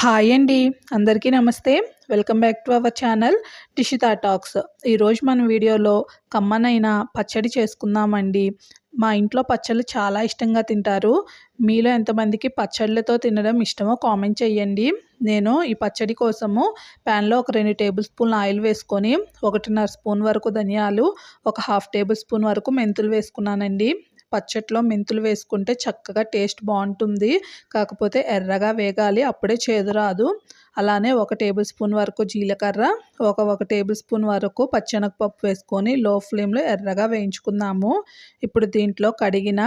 Hi అండి. అందరికీ నమస్తే. Welcome back to our channel Tishita talks. ఈరోజు మన వీడియోలో కమ్మనైన పచ్చడి చేసుకుందామండి. మా ఇంట్లో పచ్చళ్ళు చాలా ఇష్టంగా తింటారు. మీలో ఎంతమందికి పచ్చళ్ళతో తినడం ఇష్టమో కామెంట్ చేయండి నేను ఈ పచ్చడి కోసము ప్యాన్లో ఒక రెండు టేబుల్ స్పూన్ ఆయిల్ వేసుకొని ఒకటిన్నర స్పూన్ వరకు ధనియాలు ఒక హాఫ్ టేబుల్ స్పూన్ వరకు మెంతులు వేసుకున్నానండి. పచ్చట్లో మెంతులు వేసుకుంటే చక్కగా టేస్ట్ బాగుంటుంది. కాకపోతే ఎర్రగా వేగాలి అప్పుడే చేదు రాదు. అలానే ఒక టేబుల్ స్పూన్ వరకు జీలకర్ర ఒక ఒక టేబుల్ స్పూన్ వరకు పచ్చెనగపప్పు వేసుకొని లో ఫ్లేమ్లో ఎర్రగా వేయించుకుందాము. ఇప్పుడు దీంట్లో కడిగిన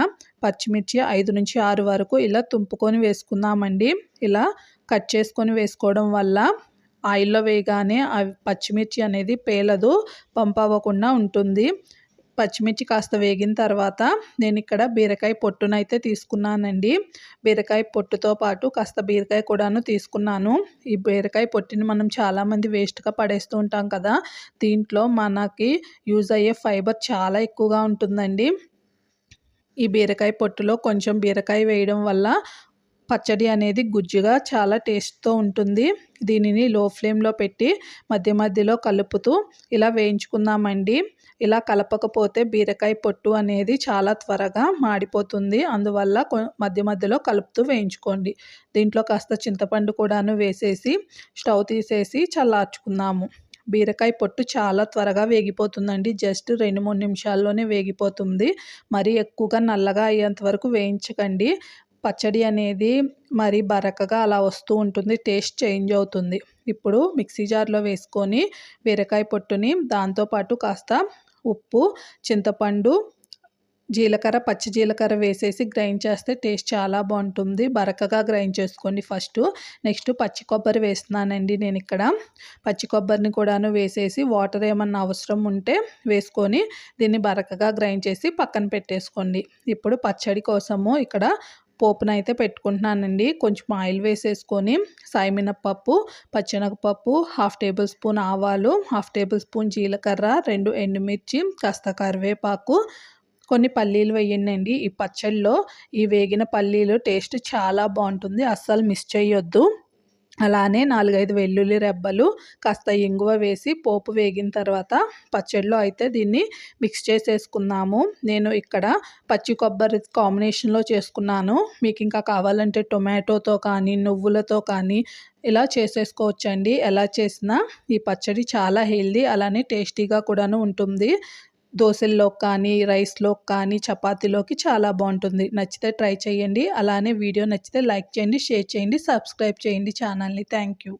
పచ్చిమిర్చి ఐదు నుంచి ఆరు వరకు ఇలా తుంపుకొని వేసుకుందామండి. ఇలా కట్ చేసుకొని వేసుకోవడం వల్ల ఆయిల్లో వేయగానే పచ్చిమిర్చి అనేది పేలదు పంపవ్వకుండా ఉంటుంది. పచ్చిమిర్చి కాస్త వేగిన తర్వాత నేను ఇక్కడ బీరకాయ పొట్టునైతే తీసుకున్నానండి. బీరకాయ పొట్టుతో పాటు కాస్త బీరకాయ కూడాను తీసుకున్నాను. ఈ బీరకాయ పొట్టిని మనం చాలామంది వేస్ట్గా పడేస్తూ ఉంటాం కదా దీంట్లో మనకి యూజ్ అయ్యే ఫైబర్ చాలా ఎక్కువగా ఉంటుందండి. ఈ బీరకాయ పొట్టులో కొంచెం బీరకాయ వేయడం వల్ల పచ్చడి అనేది గుజ్జుగా చాలా టేస్ట్తో ఉంటుంది. దీనిని లో ఫ్లేమ్లో పెట్టి మధ్య మధ్యలో కలుపుతూ ఇలా వేయించుకుందామండి. ఇలా కలపకపోతే బీరకాయ పొట్టు అనేది చాలా త్వరగా మాడిపోతుంది. అందువల్ల మధ్య మధ్యలో కలుపుతూ వేయించుకోండి. దీంట్లో కాస్త చింతపండు కూడాను వేసేసి స్టవ్ తీసేసి చల్లార్చుకుందాము. బీరకాయ పొట్టు చాలా త్వరగా వేగిపోతుందండి. జస్ట్ రెండు మూడు నిమిషాల్లోనే వేగిపోతుంది. మరీ ఎక్కువగా నల్లగా అయ్యేంత వరకు వేయించకండి. పచ్చడి అనేది మరి బరకగా అలా వస్తూ ఉంటుంది టేస్ట్ చేంజ్ అవుతుంది. ఇప్పుడు మిక్సీ జార్లో వేసుకొని బీరకాయ పొట్టుని దాంతోపాటు కాస్త ఉప్పు చింతపండు జీలకర్ర పచ్చి జీలకర్ర వేసేసి గ్రైండ్ చేస్తే టేస్ట్ చాలా బాగుంటుంది. బరకగా గ్రైండ్ చేసుకోండి ఫస్ట్. నెక్స్ట్ పచ్చి కొబ్బరి వేస్తున్నానండి నేను ఇక్కడ. పచ్చి కొబ్బరిని కూడాను వేసేసి వాటర్ ఏమన్నా అవసరం ఉంటే వేసుకొని దీన్ని బరకగా గ్రైండ్ చేసి పక్కన పెట్టేసుకోండి. ఇప్పుడు పచ్చడి కోసము ఇక్కడ పోపునైతే పెట్టుకుంటున్నానండి. కొంచెం ఆయిల్ వేసేసుకొని సాయిమినపప్పు పచ్చెనగపప్పు హాఫ్ టేబుల్ స్పూన్ ఆవాలు హాఫ్ టేబుల్ స్పూన్ జీలకర్ర రెండు ఎండుమిర్చి కాస్త కరివేపాకు. కొన్ని పల్లీలు వేయండి ఈ పచ్చళ్ళలో ఈ వేగిన పల్లీలు టేస్ట్ చాలా బాగుంటుంది. అస్సలు మిస్ చేయొద్దు అలానే నాలుగైదు వెల్లుల్లి రెబ్బలు కాస్త ఇంగువ వేసి పోపు వేగిన తర్వాత పచ్చడిలో అయితే దీన్ని మిక్స్ చేసేసుకున్నాము నేను ఇక్కడ పచ్చి కొబ్బరి కాంబినేషన్లో చేసుకున్నాను. మీకు ఇంకా కావాలంటే టొమాటోతో కానీ నువ్వులతో కానీ ఇలా చేసేసుకోవచ్చండి. ఎలా చేసినా ఈ పచ్చడి చాలా హెల్దీ అలానే టేస్టీగా కూడాను ఉంటుంది. దోశల్లో కానీ రైస్లో కానీ చపాతీలోకి చాలా బాగుంటుంది. నచ్చితే ట్రై చేయండి. అలానే వీడియో నచ్చితే లైక్ చేయండి షేర్ చేయండి సబ్స్క్రైబ్ చేయండి ఛానల్ని. Thank you.